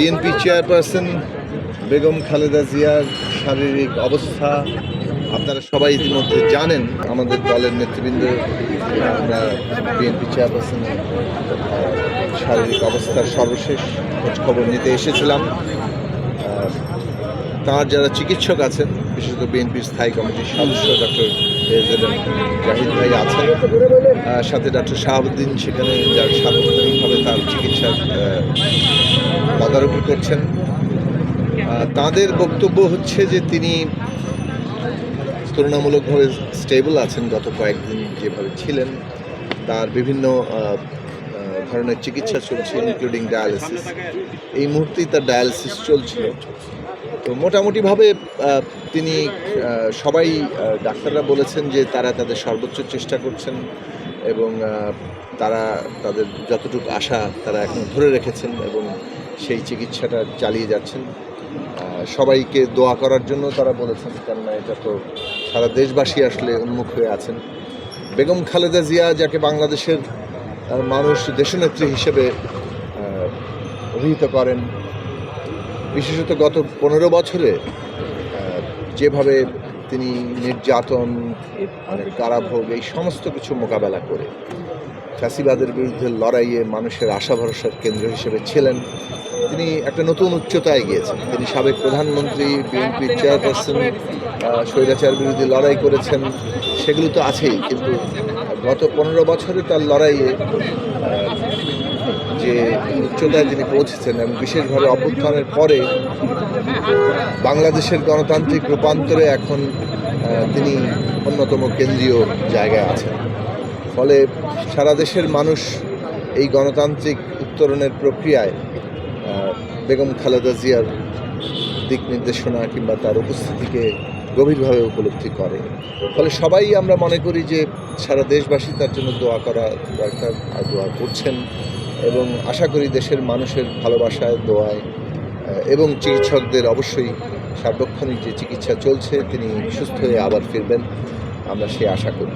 BNP chairperson Begum Khaleda জিয়ার শারীরিক অবস্থা আপনারা সবাই ইতিমধ্যে জানেন, আমাদের দলের নেতৃবৃন্দ, আমরা বিএনপি চেয়ারপারসন শারীরিক অবস্থার সর্বশেষ খবর নিতে এসেছিলাম। তার যারা চিকিৎসক আছেন, বিশেষত বিএনপির স্থায়ী কমিটির সদস্য ডক্টর জাহিদ ভাই আছেন। সাথে ডক্টর শাহাবুদ্দিন সেখানে যার সার্বক্ষণিকভাবে তার চিকিৎসার তদারকি করছেন। তাদের বক্তব্য হচ্ছে যে তিনি তুলনামূলকভাবে স্টেবল আছেন গত কয়েকদিন যেভাবে ছিলেন। তার বিভিন্ন ধরনের চিকিৎসা চলছে, ইনক্লুডিং ডায়ালিসিস। এই মুহূর্তেই তার ডায়ালিসিস চলছিল। তো মোটামুটিভাবে তিনি সবাই ডাক্তাররা বলেছেন যে তারা তাদের সর্বোচ্চ চেষ্টা করছেন এবং তারা তাদের যতটুকু আশা তারা এখন ধরে রেখেছেন এবং সেই চিকিৎসাটা চালিয়ে যাচ্ছেন। সবাইকে দোয়া করার জন্য তারা বলেছেন, কেননা এটা তো সারা দেশবাসী আসলে উন্মুখ হয়ে আছেন। বেগম খালেদা জিয়া যাকে বাংলাদেশের মানুষ দেশনেত্রী হিসেবে অভিহিত করেন বিশেষত গত পনেরো বছরে যেভাবে তিনি নির্যাতন মানে কারাভোগ, এই সমস্ত কিছু মোকাবেলা করে ফ্যাসিবাদের বিরুদ্ধে লড়াইয়ে মানুষের আশা ভরসার কেন্দ্র হিসেবে ছিলেন। তিনি একটা নতুন উচ্চতায় গিয়েছেন। তিনি সাবেক প্রধানমন্ত্রী বিএনপি চেয়ারপারসন স্বৈরাচার বিরোধী লড়াই করেছেন। সেগুলো তো আছেই, কিন্তু গত পনেরো বছরে তার লড়াইয়ে যে উচ্চতায় তিনি পৌঁছেছেন এবং বিশেষভাবে অভ্যুত্থানের পরে বাংলাদেশের গণতান্ত্রিক রূপান্তরে এখন তিনি অন্যতম কেন্দ্রীয় জায়গায় আছেন। ফলে সারা দেশের মানুষ এই গণতান্ত্রিক উত্তরণের প্রক্রিয়ায় বেগম খালেদা জিয়ার দিক নির্দেশনা কিংবা তার উপস্থিতিকে গভীরভাবে উপলব্ধি করে। ফলে সবাই আমরা মনে করি যে সারা দেশবাসী তার জন্য দোয়া করা দরকার আর দোয়া করছেন। এবং আশা করি দেশের মানুষের ভালোবাসায়, দোয়ায় এবং চিকিৎসকদের অবশ্যই সার্বক্ষণিক যে চিকিৎসা চলছে, তিনি সুস্থ হয়ে আবার ফিরবেন। আমরা সে আশা করি।